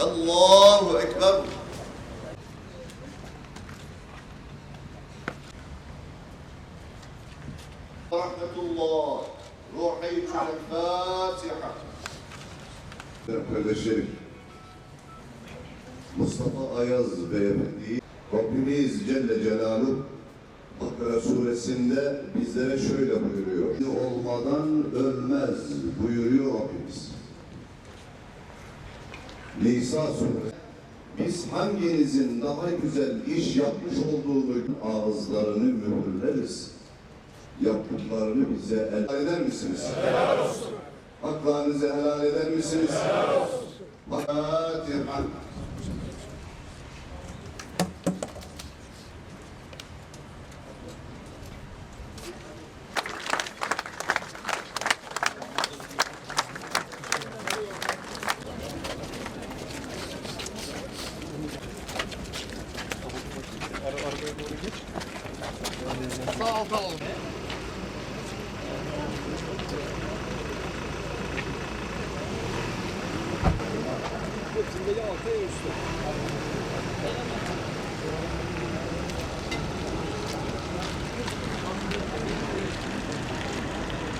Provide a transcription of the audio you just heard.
Allahu Ekber. Rahmetullah. Ruhiyetül Fatiha. Kardeşlerim, Mustafa Ayaz Beyefendi'yi Rabbimiz Celle Celaluhu Bakara suresinde bizlere şöyle buyuruyor. Olmadan ölmez buyuruyor Rabbimiz. Nisa suresi. Biz hanginizin daha güzel iş yapmış olduğunu ağızlarını mühürleriz. Yaptıklarını bize el eder misiniz? Haklarınızı helal eder misiniz? Helal olsun. Fatiha. doğru geç. Sağ alta alalım. Hepsinde ya alta ya üstte.